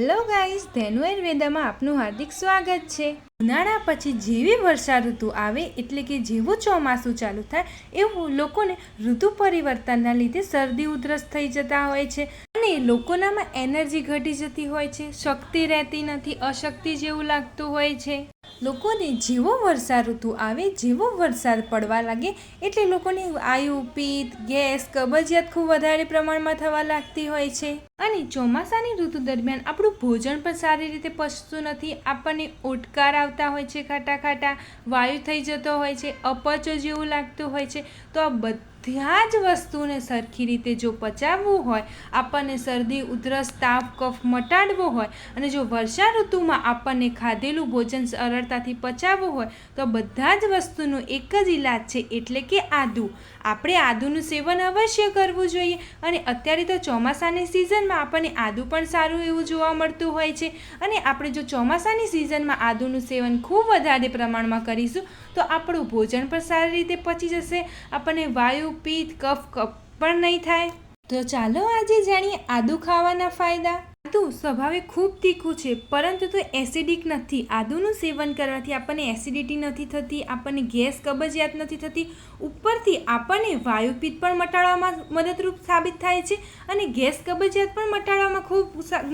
Hello guys, Dhenu આયુર્વેદામાં આપનું હાર્દિક સ્વાગત છે. ઉનાળા પછી જેવી વર્ષા ઋતુ આવે એટલે કે જેવું ચોમાસું ચાલુ થાય, એવું લોકોને ઋતુ પરિવર્તનના લીધે શરદી ઉધરસ થઈ જતા હોય છે અને લોકોનામાં એનર્જી ઘટી જતી હોય છે, શક્તિ રહેતી નથી, અશક્તિ જેવું લાગતું હોય છે. લોકોને જેવો વર્ષા ઋતુ આવે, જેવો વરસાદ પડવા લાગે, એટલે લોકોને આયુ, પિત્ત, ગેસ, કબજિયાત ખૂબ વધારે પ્રમાણમાં થવા લાગતી હોય છે. અને ચોમાસાની ઋતુ દરમિયાન આપણું ભોજન પણ સારી રીતે પચતું નથી. આપણને ઓટકાર આવતા હોય છે ખાટા ખાટા, વાયુ થઈ જતો હોય છે, અપચો જેવું લાગતું હોય છે. તો આ બધા જ વસ્તુને સરખી રીતે જો પચાવવું હોય, આપણને શરદી, ઉધરસ તાવ કફ મટાડવો હોય અને જો વર્ષા ઋતુમાં આપણને ખાધેલું ભોજન સરળતાથી પચાવવું હોય, તો બધા જ વસ્તુનો એક જ ઈલાજ છે એટલે કે આદુ. આપણે આદુનું સેવન અવશ્ય કરવું જોઈએ અને અત્યારે તો ચોમાસાની સિઝનમાં આપણને આદુ પણ સારું એવું જોવા મળતું હોય છે અને આપણે જો ચોમાસાની સિઝનમાં આદુનું સેવન ખૂબ વધારે પ્રમાણમાં કરીશું, તો આપણું ભોજન પણ સારી રીતે પચી જશે, આપણને વાયુ પિત્ત કફ કફ પણ નહીં થાય? તો ચાલો આજે જાણીએ આદુ ખાવાના ફાયદા. આદુ સ્વભાવે ખૂબ તીખું છે, પરંતુ તે એસિડિક નથી. આદુનું સેવન કરવાથી આપણને એસિડિટી નથી થતી, આપણને ગેસ કબજિયાત નથી થતી. ઉપરથી આપણને વાયુપિત્ત પણ મટાડવામાં મદદરૂપ સાબિત થાય છે અને ગેસ કબજિયાત પણ મટાડવામાં ખૂબ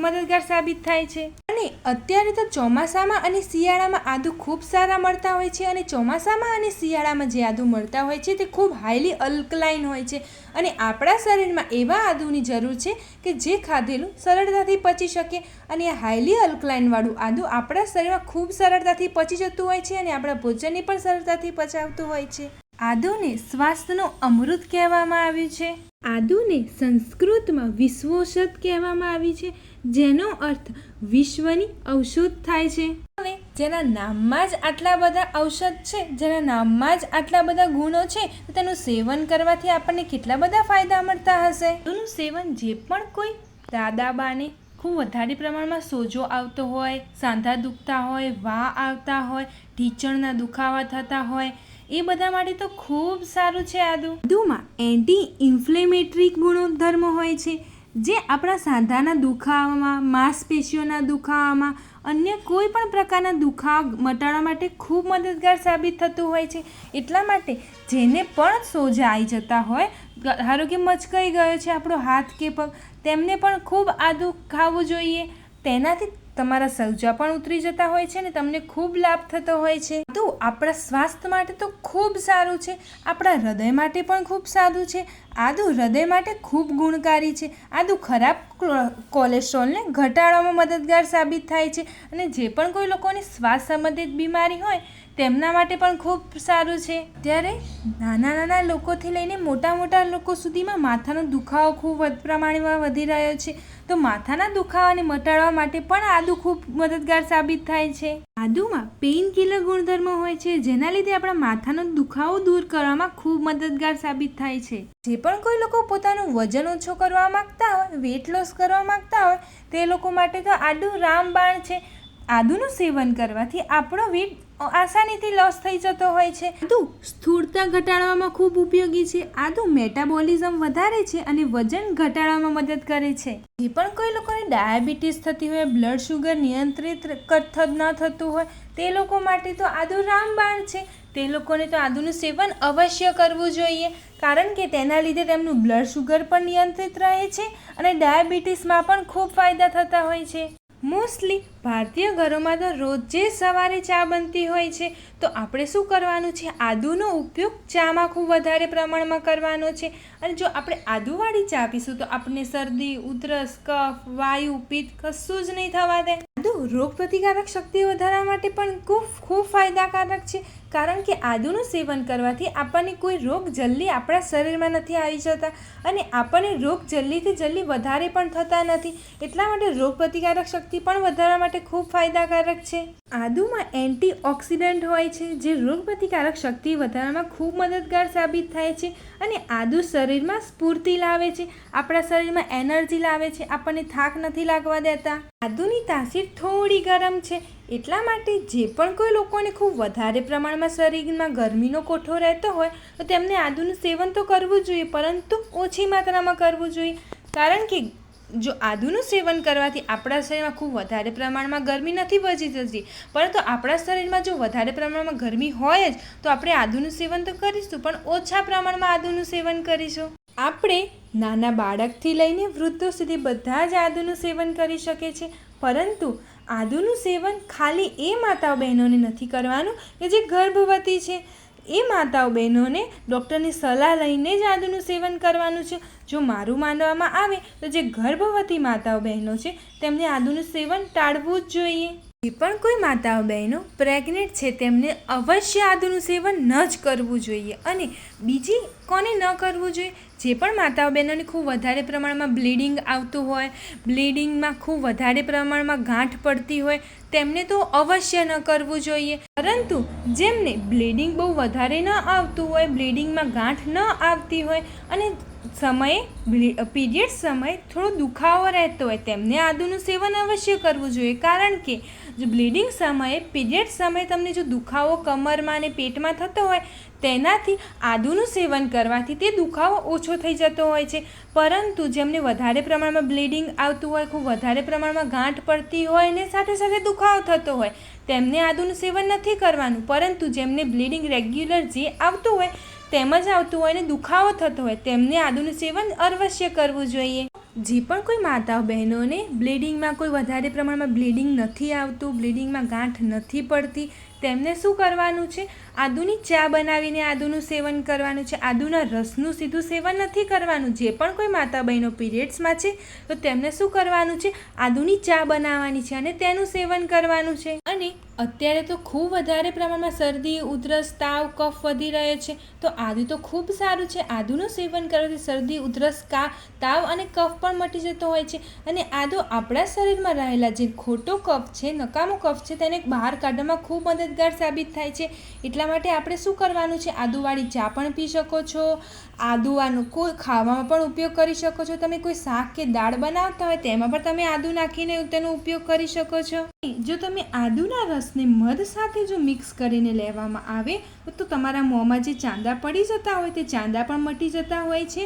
મદદગાર સાબિત થાય છે. અને અત્યારે તો ચોમાસામાં અને શિયાળામાં આદુ ખૂબ સારા મળતા હોય છે અને ચોમાસામાં અને શિયાળામાં જે આદુ મળતા હોય છે તે ખૂબ હાઈલી અલ્કલાઇન હોય છે. અને આપણા શરીરમાં એવા આદુની જરૂર છે કે જે ખાધેલું સરળતાથી પચી શકે અને હાઈલી અલ્કલાઇનવાળું આદુ આપણા શરીરમાં ખૂબ સરળતાથી પચી જતું હોય છે અને આપણા ભોજનને પણ સરળતાથી પચાવતું હોય છે. આદુને સ્વાસ્થ્યનું અમૃત કહેવામાં આવ્યું છે. આદુને સંસ્કૃતમાં વિશ્વૌષધ કહેવામાં આવી છે, જેનો અર્થ વિશ્વની ઔષધ થાય છે. હવે જેના નામમાં જ આટલા બધા ઔષધ છે, જેના નામમાં જ આટલા બધા ગુણો છે તેનું સેવન કરવાથી આપણને કેટલા બધા ફાયદા મળતા હશે? તેનું સેવન જે પણ કોઈ દાદાબાને ખૂબ વધારે પ્રમાણમાં સોજો આવતો હોય, સાંધા દુખતા હોય, વા આવતા હોય, ઢીચણના દુખાવા થતા હોય, એ બધા માટે તો ખૂબ સારું છે આદુ. આદુમાં એન્ટી ઇન્ફ્લેમેટરી ગુણધર્મ હોય છે, જે આપણા સાંધાના દુખાવામાં, માંસપેશીઓના દુખાવામાં, અન્ય કોઈ પણ પ્રકારના દુખાવ મટાડવા માટે ખૂબ મદદગાર સાબિત થતું હોય છે. એટલા માટે જેને પણ સોજા આવી જતા હોય ધારો કે મચકાઈ ગયો છે આપણો હાથ કે પગ, તેમને પણ ખૂબ આદુ ખાવું જોઈએ. તેનાથી તમારા સૌજા પણ ઉતરી જતા હોય છે ને તમને ખૂબ લાભ થતો હોય છે. તો આપણા સ્વાસ્થ્ય માટે તો ખૂબ સારું છે. આપણા હૃદય માટે પણ ખૂબ સારું છે. આદુ હૃદય માટે ખૂબ ગુણકારી છે. આદુ ખરાબ કોલેસ્ટ્રોલને ઘટાડવામાં મદદગાર સાબિત થાય છે. અને જે પણ કોઈ લોકોની શ્વાસ સંબંધિત બીમારી હોય તેમના માટે પણ ખૂબ સારું છે. ત્યારે નાના નાના લોકોથી લઈને મોટા મોટા લોકો સુધીમાં માથાનો દુખાવો ખૂબ પ્રમાણમાં વધી રહ્યો છે. તો માથાના દુખાવાને મટાડવા માટે પણ આદુ ખૂબ મદદગાર સાબિત થાય છે. આદુમાં પેઇન કિલર ગુણધર્મ હોય છે, જેના લીધે આપણા માથાનો દુખાવો દૂર કરવામાં ખૂબ મદદગાર સાબિત થાય છે. જે પણ કોઈ લોકો પોતાનું વજન ઓછું કરવા માંગતા હોય વેટ લોસ કરવા માંગતા હોય, તે લોકો માટે તો આદુ રામબાણ છે. આદુનું સેવન કરવાથી આપણો વેટ આસાનીથી લોસ થઈ જતો હોય છે. આદુ સ્થૂળતા ઘટાડવામાં ખૂબ ઉપયોગી છે. આદુ મેટાબોલિઝમ વધારે છે અને વજન ઘટાડવામાં મદદ કરે છે. જે પણ કોઈ લોકોને ડાયાબિટીસ થતી હોય બ્લડ શુગર નિયંત્રિત ન થતું હોય, તે લોકો માટે તો આદુ રામબાણ છે. તે લોકોને તો આદુનું સેવન અવશ્ય કરવું જોઈએ, કારણ કે તેના લીધે તેમનું બ્લડ શુગર પણ નિયંત્રિત રહે છે અને ડાયાબિટીસમાં પણ ખૂબ ફાયદા થતા હોય છે. મોસ્ટલી ભારતીય ઘરોમાં તો રોજે સવારે ચા બનતી હોય છે, તો આપણે શું કરવાનું છે? આદુનો ઉપયોગ ચામાં ખૂબ વધારે પ્રમાણમાં કરવાનો છે. અને જો આપણે આદુવાળી ચા પીશું, તો આપણને શરદી, ઉધરસ, કફ, વાયુ, પિત્ત કશું જ નહીં થવા દે. આદુ રોગ પ્રતિકારક શક્તિ વધારવા માટે પણ ખૂબ ખૂબ ફાયદાકારક છે. કારણ કે આદુનું સેવન કરવાથી આપણને કોઈ રોગ જલ્દી આપણા શરીરમાં નથી આવી જતા અને આપણને રોગ જલ્દીથી જલ્દી વધારે પણ થતા નથી. એટલા માટે રોગ પ્રતિકારક શક્તિ પણ વધારવા માટે ખૂબ ફાયદાકારક છે. આદુમાં એન્ટીઓક્સિડન્ટ હોય છે, જે રોગ પ્રતિકારક શક્તિ વધારવામાં ખૂબ મદદગાર સાબિત થાય છે અને આદુ શરીરમાં સ્ફૂર્તિ લાવે છે. આપણા શરીરમાં એનર્જી લાવે છે, આપણને થાક નથી લાગવા દેતા. આદુની તાસીર થોડી ગરમ છે એટલા માટે જે પણ કોઈ લોકોને ખૂબ વધારે પ્રમાણમાં શરીરમાં ગરમીનો કોઠો રહેતો હોય, તો તેમને આદુનું સેવન તો કરવું જોઈએ, પરંતુ ઓછી માત્રામાં કરવું જોઈએ. કારણ કે જો આદુનું સેવન કરવાથી આપણા શરીરમાં ખૂબ વધારે પ્રમાણમાં ગરમી નથી વધી જતી, પરંતુ આપણા શરીરમાં જો વધારે પ્રમાણમાં ગરમી હોય જ, તો આપણે આદુનું સેવન તો કરીશું, પણ ઓછા પ્રમાણમાં આદુનું સેવન કરીશું. આપણે નાના બાળકથી લઈને વૃદ્ધો સુધી બધા જ આદુનું સેવન કરી શકે છે પરંતુ આદુનું સેવન ખાલી એ માતાઓ બહેનોને નથી કરવાનું કે જે ગર્ભવતી છે. એ માતાઓ બહેનોને ડૉક્ટરની સલાહ લઈને જ આદુનું સેવન કરવાનું છે. જો મારું માનવામાં આવે તો જે ગર્ભવતી માતાઓ બહેનો છે, તેમને આદુનું સેવન ટાળવું જ જોઈએ. જે પણ કોઈ માતાઓ બહેનો પ્રેગ્નેન્ટ છે, તેમને અવશ્ય આદુનું સેવન ન જ કરવું જોઈએ અને બીજી કોને ન કરવું જોઈએ? જે પણ માતાઓ બહેનોને ખૂબ વધારે પ્રમાણમાં બ્લીડિંગ આવતું હોય, બ્લીડિંગમાં ખૂબ વધારે પ્રમાણમાં ગાંઠ પડતી હોય, તેમને તો અવશ્ય ન કરવું જોઈએ. પરંતુ જેમને બ્લીડિંગ બહુ વધારે ન આવતું હોય, બ્લીડિંગમાં ગાંઠ ન આવતી હોય અને સમયે પીરિયડ સમયે થોડો દુખાવો રહેતો હોય તેમને આદુનું સેવન અવશ્ય કરવું જોઈએ. કારણ કે જો બ્લીડિંગ સમયે પીરિયડ સમયે તમને જો દુખાવો કમરમાં અને પેટમાં થતો હોય, તેનાથી આદુનું સેવન કરવાથી તે દુખાવો ઓછો થઈ જતો હોય છે. પરંતુ જેમને વધારે પ્રમાણમાં બ્લીડિંગ આવતું હોય, ખૂબ વધારે પ્રમાણમાં ગાંઠ પડતી હોય ને સાથે સાથે દુખાવો થતો હોય, તેમને આદુનું સેવન નથી કરવાનું. પરંતુ જેમને બ્લીડિંગ રેગ્યુલર જે આવતું હોય તેમ જ આવતું હોય ને દુખાવો થતો હોય, તેમને આદુનું સેવન અવશ્ય કરવું જોઈએ. જે પણ કોઈ માતા બહેનોને બ્લીડિંગમાં કોઈ વધારે પ્રમાણમાં બ્લીડિંગ નથી આવતું, બ્લીડિંગમાં ગાંઠ નથી પડતી, તેમને શું કરવાનું છે? આદુની ચા બનાવીને આદુનું સેવન કરવાનું છે. આદુના રસનું સીધું સેવન નથી કરવાનું. જે પણ કોઈ માતા બહેનો પીરિયડ્સમાં છે, તો તેમને શું કરવાનું છે? આદુની ચા બનાવવાની છે અને તેનું સેવન કરવાનું છે. અને અત્યારે તો ખૂબ વધારે પ્રમાણમાં શરદી, ઉધરસ, તાવ, કફ વધી રહ્યો છે. તો આદુ તો ખૂબ સારું છે. આદુનું સેવન કરવાથી શરદી, ઉધરસ, કા, તાવ અને કફ પણ મટી જતો હોય છે. અને આદુ આપણા શરીરમાં રહેલા જે ખોટો કફ છે, નકામો કફ છે, તેને બહાર કાઢવામાં ખૂબ મદદગાર સાબિત થાય છે. એટલા માટે આપણે શું કરવાનું છે? આદુવાળી ચા પણ પી શકો છો. આદુવાનો કોઈ ખાવામાં પણ ઉપયોગ કરી શકો છો. તમે કોઈ શાક કે દાળ બનાવતા હોય તેમાં પણ તમે આદુ નાખીને તેનો ઉપયોગ કરી શકો છો. જો તમે આદુના રસને મધ સાથે જો મિક્સ કરીને લેવામાં આવે, તો તમારા મોંમાં જે ચાંદા પડી જતા હોય તે ચાંદા પણ મટી જતા હોય છે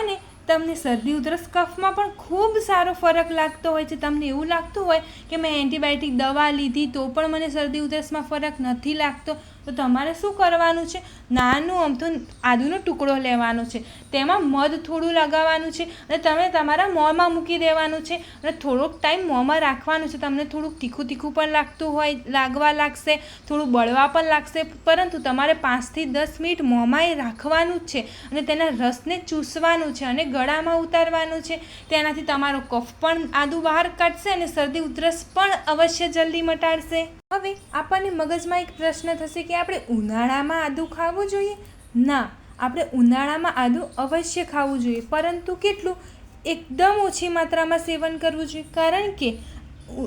અને તમને શરદી ઉધરસ કફમાં પણ ખૂબ સારો ફરક લાગતો હોય છે. તમને એવું લાગતું હોય કે મેં એન્ટીબાયોટિક દવા લીધી તો પણ મને શરદી ઉધરસમાં ફરક નથી લાગતો. તો તમારે શું કરવાનું છે? નાનું અમથો આદુનો ટુકડો લેવાનો છે. તેમાં મધ થોડું લગાવવાનું છે અને તમે તમારા મોંમાં મૂકી દેવાનું છે અને થોડોક ટાઈમ મોંમાં રાખવાનું છે. તમને થોડુંક તીખું તીખું પણ લાગતું હોય, લાગવા લાગશે, થોડું બળવા પણ લાગશે, પરંતુ તમારે પાંચથી દસ મિનિટ મોંમાં એ રાખવાનું જ છે અને તેના રસને ચૂસવાનું છે અને ગળામાં ઉતારવાનું છે. તેનાથી તમારો કફ પણ આદુ બહાર કાઢશે અને શરદી ઉધરસ પણ અવશ્ય જલ્દી મટાડશે. હવે આપણને મગજમાં એક પ્રશ્ન થશે કે આપણે ઉનાળામાં આદુ ખાવું જોઈએ? ના, આપણે ઉનાળામાં આદુ અવશ્ય ખાવું જોઈએ, પરંતુ કેટલું? એકદમ ઓછી માત્રામાં સેવન કરવું જોઈએ, કારણ કે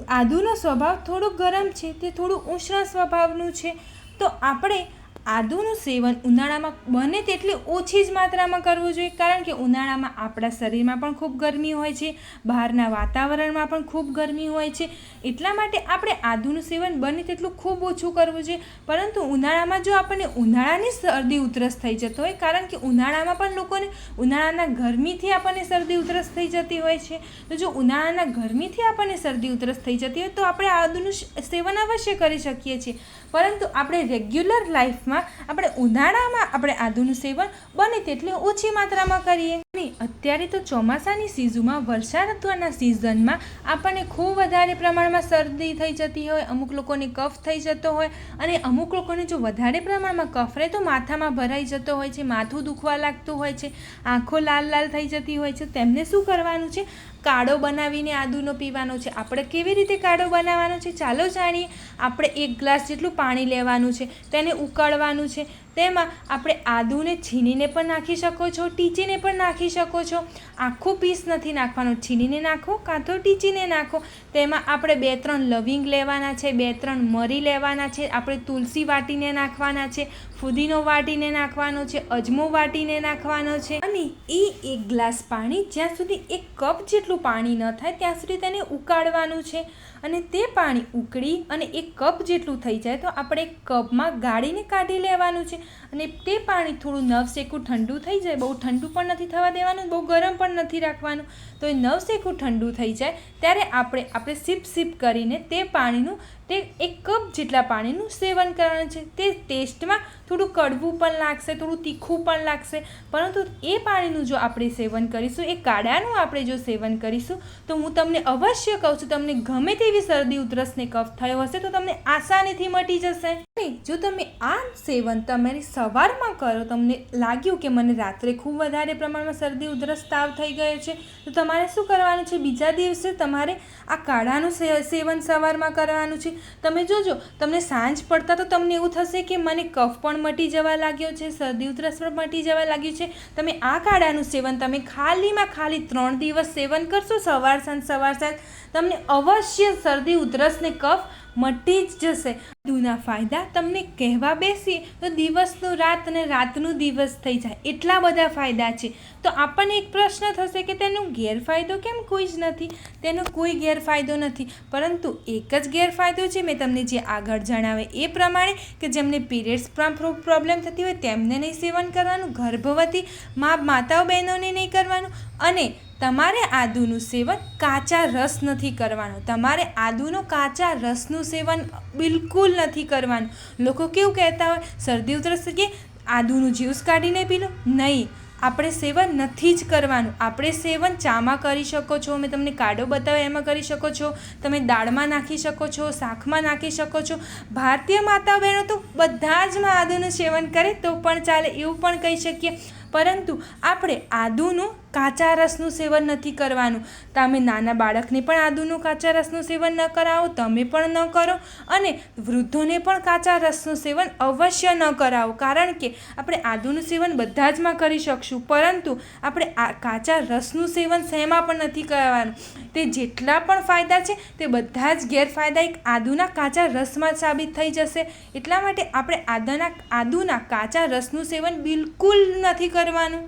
આદુનો સ્વભાવ થોડો ગરમ છે, તે થોડું ઉષ્ણ સ્વભાવનું છે. તો આપણે આદુનું સેવન ઉનાળામાં બને તેટલી ઓછી જ માત્રામાં કરવું જોઈએ, કારણ કે ઉનાળામાં આપણા શરીરમાં પણ ખૂબ ગરમી હોય છે, બહારના વાતાવરણમાં પણ ખૂબ ગરમી હોય છે. એટલા માટે આપણે આદુનું સેવન બને તેટલું ખૂબ ઓછું કરવું જોઈએ. પરંતુ ઉનાળામાં જો આપણને ઉનાળાની શરદી ઉધરસ થઈ જતો હોય, કારણ કે ઉનાળામાં પણ લોકોને ઉનાળાના ગરમીથી આપણને શરદી ઉધરસ થઈ જતી હોય છે, તો જો ઉનાળાના ગરમીથી આપણને શરદી ઉધરસ થઈ જતી હોય, તો આપણે આદુનું સેવન અવશ્ય કરી શકીએ છીએ. પરંતુ આપણે રેગ્યુલર લાઈફમાં આપણે ઉનાળામાં આપણે આદુનું સેવન બને તેટલી ઓછી માત્રામાં કરીએ. અને અત્યારે તો ચોમાસાની સિઝનમાં વર્ષા ઋતુના સિઝનમાં આપણને ખૂબ વધારે પ્રમાણમાં શરદી થઈ જતી હોય, અમુક લોકોને કફ થઈ જતો હોય અને અમુક લોકોને જો વધારે પ્રમાણમાં કફ રહે તો માથામાં ભરાઈ જતો હોય છે, માથું દુખવા લાગતું હોય છે, આંખો લાલ લાલ થઈ જતી હોય છે. તેમને શું કરવાનું છે? કાળો બનાવીને આદુનો પીવાનો છે. આપણે કેવી રીતે કાળો બનાવવાનો છે? ચાલો જાણીએ. આપણે એક ગ્લાસ જેટલું પાણી લેવાનું છે, તેને ઉકાળવાનું છે. તેમાં આપણે આદુને છીનીને પણ નાખી શકો છો, ટીચીને પણ નાખી શકો છો. આખું પીસ નથી નાખવાનું, છીનીને નાખો કાં તો ટીચીને નાખો. તેમાં આપણે બે ત્રણ લવિંગ લેવાના છે, બે ત્રણ મરી લેવાના છે, આપણે તુલસી વાટીને નાખવાના છે, ફુદીનો વાટીને નાખવાનો છે, અજમો વાટીને નાખવાનો છે. અને એ એક ગ્લાસ પાણી જ્યાં સુધી એક કપ જેટલું પાણી ન થાય ત્યાં સુધી તેને ઉકાળવાનું છે. અને તે પાણી ઉકળી અને એક કપ જેટલું થઈ જાય તો આપણે કપમાં ગાળીને કાઢી લેવાનું છે. અને તે પાણી થોડું નવશેકું ઠંડુ થઈ જાય. બહુ ઠંડુ પણ નથી થવા દેવાનું, બહુ ગરમ પણ નથી રાખવાનું. તો એ નવશેકું ઠંડુ થઈ જાય, ત્યારે આપણે આપણે સીપ સીપ કરીને તે પાણીનું તે એક કપ જેટલા પાણીનું સેવન કરવાનું છે. તે ટેસ્ટમાં થોડું કડવું પણ લાગશે, થોડું તીખું પણ લાગશે. પરંતુ એ પાણીનું જો આપણે સેવન કરીશું, એ કાળાનું આપણે જો સેવન કરીશું, તો હું તમને અવશ્ય કહું છું, તમને ગમે તેવી શરદી, ઉધરસને કફ થયો હશે, તો તમને આસાનીથી મટી જશે. અને જો તમે આ સેવન તમારી સવારમાં કરો, તમને લાગ્યું કે મને રાત્રે ખૂબ વધારે પ્રમાણમાં શરદી, ઉધરસ, તાવ થઈ ગયો છે, તો તમારે શું કરવાનું છે? બીજા દિવસે તમારે આ કાળાનું સેવન સવારમાં કરવાનું છે. તમે જોજો, તમને સાંજ પડતા તો તમને એવું થશે કે મને કફ પણ મટી જવા લાગ્યો છે, શરદી ઉધરસ પણ મટી જવા લાગ્યું છે. તમે આ કાળાનું સેવન, તમે ખાલીમાં ખાલી ત્રણ દિવસ સેવન કરશો, સવાર સાંજ સવાર સાંજ. તમને અવશ્ય શરદી, ઉધરસ ને કફ મટી જ જશે. દૂના ફાયદા તમને કહેવા બેસીએ તો દિવસનું રાત અને રાતનું દિવસ થઈ જાય. એટલા બધા ફાયદા છે. તો આપણને એક પ્રશ્ન થશે કે તેનો ગેરફાયદો કેમ કોઈ જ નથી? તેનો કોઈ ગેરફાયદો નથી. પરંતુ એક જ ગેરફાયદો છે, મેં તમને જે આગળ જણાવે એ પ્રમાણે કે જેમને પીરિયડ્સ પ્રોબ્લેમ થતી હોય તેમને નહીં સેવન કરવાનું, ગર્ભવતી મા માતાઓ બહેનોને નહીં કરવાનું અને તમારે આદુનું સેવન કાચા રસ નથી કરવાનો. તમારે આદુનો કાચા રસનું સેવન બિલકુલ નથી કરવાનું. લોકો કેવું કહેતા હોય, શરદી ઉધરસ કે આદુનું જ્યુસ કાઢીને પી લો. નહીં, આપણે સેવન નથી જ કરવાનું. આપણે સેવન ચામાં કરી શકો છો, મેં તમને કાઢો બતાવ્યો એમાં કરી શકો છો. તમે દાળમાં નાખી શકો છો, શાકમાં નાખી શકો છો. ભારતીય માતા બહેનો તો બધા જ આદુનું સેવન કરે તો પણ ચાલે એવું પણ કહી શકીએ. પરંતુ આપણે આદુનું કાચા રસનું સેવન નથી કરવાનું. તમે નાના બાળકને પણ આદુનું કાચા રસનું સેવન ન કરાવો, તમે પણ ન કરો અને વૃદ્ધોને પણ કાચા રસનું સેવન અવશ્ય ન કરાવો. કારણ કે આપણે આદુનું સેવન બધા જ માં કરી શકશું, પરંતુ આપણે આ કાચા રસનું સેવન શેમાં પણ નથી કરવાનું. તે જેટલા પણ ફાયદા છે, તે બધા જ ગેરફાયદા એક આદુના કાચા રસમાં સાબિત થઈ જશે. એટલા માટે આપણે આદાના, આદુના કાચા રસનું સેવન બિલકુલ નથી કરવાનું.